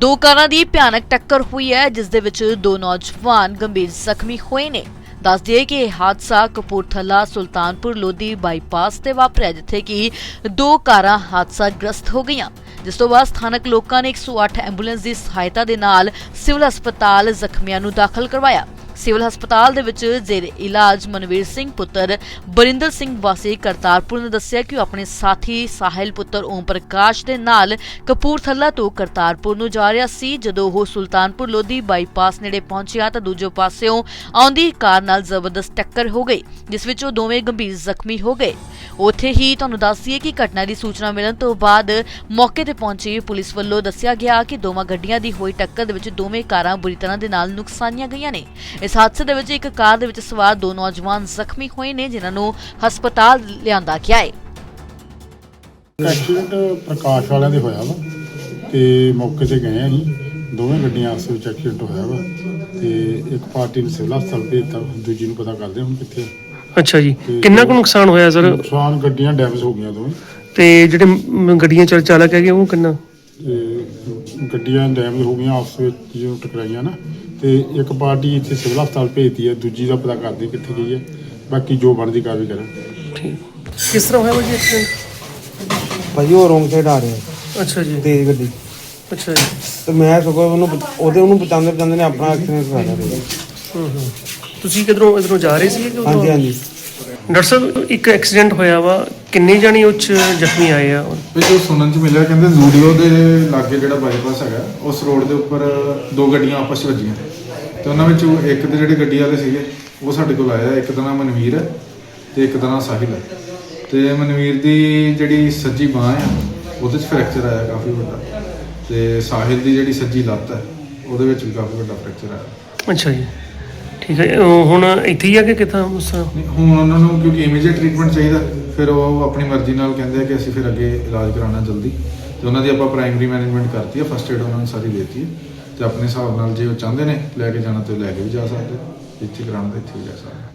ਦੋ ਕਾਰਾਂ ਦੀ ਭਿਆਨਕ ਟੱਕਰ ਹੋਈ ਹੈ, ਜਿਸ ਦੇ ਵਿੱਚ ਦੋ ਨੌਜਵਾਨ ਗੰਭੀਰ ਜ਼ਖਮੀ ਹੋਏ ਨੇ। ਦੱਸ ਦਈਏ ਕਿ ਇਹ ਹਾਦਸਾ ਕਪੂਰਥਲਾ ਸੁਲਤਾਨਪੁਰ ਲੋਧੀ ਬਾਈਪਾਸ ਤੇ ਵਾਪਰਿਆ, ਜਿੱਥੇ ਕਿ ਦੋ ਕਾਰਾਂ ਹਾਦਸਾ ਗ੍ਰਸਤ ਹੋ ਗਈਆਂ। ਜਿਸ ਤੋਂ ਬਾਅਦ ਸਥਾਨਕ ਲੋਕਾਂ ਨੇ 108 ਐਂਬੂਲੈਂਸ ਦੀ ਸਹਾਇਤਾ ਦੇ ਨਾਲ ਸਿਵਲ ਹਸਪਤਾਲ ਜ਼ਖਮੀਆਂ ਨੂੰ ਦਾਖਲ ਕਰਵਾਇਆ। ਸਿਵਲ ਹਸਪਤਾਲ ਦੇ ਵਿੱਚ ਜ਼ੇਰ ਇਲਾਜ ਮਨਵੀਰ ਸਿੰਘ ਪੁੱਤਰ ਬਰਿੰਦਰ ਸਿੰਘ ਵਾਸੀ ਕਰਤਾਰਪੁਰ ਨੇ ਦੱਸਿਆ ਕਿ ਉਹ ਆਪਣੇ ਸਾਥੀ ਸਾਹਿਲ ਪੁੱਤਰ ਓਮ ਪ੍ਰਕਾਸ਼ ਦੇ ਨਾਲ ਕਪੂਰਥਲਾ ਤੋਂ ਕਰਤਾਰਪੁਰ ਨੂੰ ਜਾ ਰਿਹਾ ਸੀ। ਜਦੋਂ ਉਹ ਸੁਲਤਾਨਪੁਰ ਲੋਧੀ ਬਾਈਪਾਸ ਨੇੜੇ ਪਹੁੰਚਿਆ ਤਾਂ ਦੂਜੇ ਪਾਸਿਓਂ ਆਉਂਦੀ ਕਾਰ ਨਾਲ ਜ਼ਬਰਦਸਤ ਟੱਕਰ ਹੋ ਗਈ, ਜਿਸ ਵਿੱਚ ਉਹ ਦੋਵੇਂ ਗੰਭੀਰ ਜ਼ਖਮੀ ਹੋ ਗਏ। ਉੱਥੇ ਹੀ ਤੁਹਾਨੂੰ ਦੱਸ ਦਈਏ ਕਿ ਘਟਨਾ ਦੀ ਸੂਚਨਾ ਮਿਲਣ ਤੋਂ ਬਾਅਦ ਮੌਕੇ ਤੇ ਪਹੁੰਚੀ ਪੁਲਿਸ ਵੱਲੋਂ ਦੱਸਿਆ ਗਿਆ ਕਿ ਦੋਵਾਂ ਗੱਡੀਆਂ ਦੀ ਹੋਈ ਟੱਕਰ ਦੇ ਵਿੱਚ ਦੋਵੇਂ ਕਾਰਾਂ ਬੁਰੀ ਤਰ੍ਹਾਂ ਦੇ ਨਾਲ ਨੁਕਸਾਨੀਆਂ ਗਈਆਂ ਨੇ। ਇਸ ਹਾਦਸੇ ਦੇ ਵਿੱਚ ਇੱਕ ਕਾਰ ਦੇ ਵਿੱਚ ਸਵਾਰ ਦੋ ਨੌਜਵਾਨ ਜ਼ਖਮੀ ਹੋਏ ਨੇ, ਜਿਨ੍ਹਾਂ ਨੂੰ ਹਸਪਤਾਲ ਲਿਆਂਦਾ ਗਿਆ ਹੈ। ਐਕਸੀਡੈਂਟ ਪ੍ਰਕਾਸ਼ ਵਾਲਿਆਂ ਦੇ ਹੋਇਆ ਵਾ ਤੇ ਮੌਕੇ ਤੇ ਗਏ ਅਸੀਂ। ਦੋਵੇਂ ਗੱਡੀਆਂ ਆਪਸ ਵਿੱਚ ਐਕਸੀਡੈਂਟ ਹੋਇਆ ਵਾ ਤੇ ਇੱਕ ਪਾਰਟੀ ਨੂੰ ਸਿਵਲ ਹਸਪਤਾਲ ਭੇਜਤਾ, ਦੂਜੀ ਨੂੰ ਪਤਾ ਕਰਦੇ ਹੁਣ ਕਿੱਥੇ ਅੱਛਾ ਜੀ। ਕਿੰਨਾ ਕੁ ਨੁਕਸਾਨ ਹੋਇਆ ਸਰ? ਨੁਕਸਾਨ ਗੱਡੀਆਂ ਡੈਮੇਜ ਹੋ ਗਈਆਂ ਦੋਵੇਂ। ਤੇ ਜਿਹੜੇ ਮ- ਗੱਡੀਆਂ ਚਲ ਚਾਲਕ ਹੈਗੇ ਉਹ ਕਿੰਨਾ? ਤੇ ਗੱਡੀਆਂ ਡੈਮੇਜ ਹੋ ਗਈਆਂ ਆਪਸ ਵਿੱਚ ਜੋ ਟਕਰਾਈਆਂ ਨਾ। ਤੇ ਇੱਕ ਪਾਰਟੀ ਇੱਥੇ ਸਿਵਲ ਹਸਪਤਾਲ ਭੇਜਤੀ ਹੈ ਦੂਜੀ ਦਾ ਪਤਾ ਕਰਦੇ ਕਿੱਥੇ ਗਈ ਹੈ। ਬਾਕੀ ਜੋ ਬਣਦੀ ਕਾਰਵਾਈ ਕਰਾਂਗੇ। ਠੀਕ। ਕਿਸ ਤਰ੍ਹਾਂ ਹੋਇਆ ਭਾਜੀ ਐਕਸੀਡੈਂਟ ਭਾਜੀ ਉਹ ਰੋਂਗ ਸਾਈਡ ਆ ਰਿਹਾ। ਅੱਛਾ ਜੀ। ਤੇਜ਼ ਗੱਡੀ। ਅੱਛਾ ਜੀ। ਤੇ ਮੈਂ ਸਗੋਂ ਉਹਨੂੰ ਉਹਦੇ ਉਹਨੂੰ ਬਚਾਉਂਦੇ ਬਚਾਉਂਦੇ ਨੇ ਆਪਣਾ ਐਕਸੀਡੈਂਟ ਕਰਾ ਲਿਆ। ਹੂੰ ਹੂੰ। ਤੁਸੀਂ ਕਿਧਰੋਂ ਇਧਰੋਂ ਜਾ ਰਹੇ ਸੀ ਕਿ ਉਧਰੋਂ ਹਾਂਜੀ ਹਾਂਜੀ। ਡਾਕਟਰ ਸਾਹਿਬ ਇੱਕ ਐਕਸੀਡੈਂਟ ਹੋਇਆ ਵਾ ਕਿੰਨੇ ਜਾਣੀ ਉੱਚ ਜ਼ਖਮੀ ਆਏ ਆ? ਵੀ ਜੋ ਸੁਣਨ ਚ ਮਿਲਿਆ ਕਹਿੰਦੇ ਜ਼ੂਡੀਓ ਦੇ ਲਾਗੇ ਜਿਹੜਾ ਬਾਈਪਾਸ ਹੈਗਾ ਉਸ ਰੋਡ ਦੇ ਉੱਪਰ ਦੋ ਗੱਡੀਆਂ ਆਪਸ ਵਿੱਚ ਵੱਜੀਆਂ। ਤੇ ਉਹਨਾਂ ਵਿੱਚੋਂ ਇੱਕ ਦੇ ਜਿਹੜੇ ਗੱਡੀ ਵਾਲੇ ਸੀਗੇ ਉਹ ਸਾਡੇ ਕੋਲ ਆਇਆ ਇੱਕ ਦਾ ਨਾਮ ਮਨਵੀਰ ਹੈ ਤੇ ਇੱਕ ਦਾ ਨਾਮ ਸਾਹਿਲ ਹੈ। ਤੇ ਮਨਵੀਰ ਦੀ ਜਿਹੜੀ ਸੱਜੀ ਬਾਹ ਆ ਉਹਦੇ 'ਚ ਫ੍ਰੈਕਚਰ ਆਇਆ ਕਾਫੀ ਵੱਡਾ। ਤੇ ਸਾਹਿਲ ਦੀ ਜਿਹੜੀ ਸੱਜੀ ਲੱਤ ਹੈ ਉਹਦੇ ਵਿੱਚ ਵੀ ਕਾਫੀ ਵੱਡਾ ਫ੍ਰੈਕਚਰ ਆਇਆ। ਅੱਛਾ ਜੀ। ਠੀਕ ਹੈ ਉਹ ਹੁਣ ਇੱਥੇ ਹੀ ਆ ਕਿ ਕਿੱਥਾਂ ਉਸ ਨਹੀਂ, ਹੁਣ ਉਹਨਾਂ ਨੂੰ ਕਿਉਂਕਿ ਇਮੀਡੀਏਟ ਟ੍ਰੀਟਮੈਂਟ ਚਾਹੀਦਾ ਫਿਰ ਉਹ ਆਪਣੀ ਮਰਜ਼ੀ ਨਾਲ ਕਹਿੰਦੇ ਆ ਕਿ ਅਸੀਂ ਫਿਰ ਅੱਗੇ ਇਲਾਜ ਕਰਾਉਣਾ ਜਲਦੀ। ਤੇ ਉਹਨਾਂ ਦੀ ਆਪਾਂ ਪ੍ਰਾਇਮਰੀ ਮੈਨੇਜਮੈਂਟ ਕਰਤੀ ਹੈ ਫਸਟ ਏਡ ਉਹਨਾਂ ਨੂੰ ਸਾਰੀ ਦੇਤੀ ਹੈ ਤੇ ਆਪਣੇ ਹਿਸਾਬ ਨਾਲ ਜੇ ਉਹ ਚਾਹੁੰਦੇ ਨੇ ਲੈ ਕੇ ਜਾਣਾ ਤੇ ਲੈ ਕੇ ਵੀ ਜਾ ਸਕਦੇ ਇੱਥੇ ਕਰਾਉਣਾ ਤਾਂ ਇੱਥੇ ਵੀ ਜਾ ਸਕਦੇ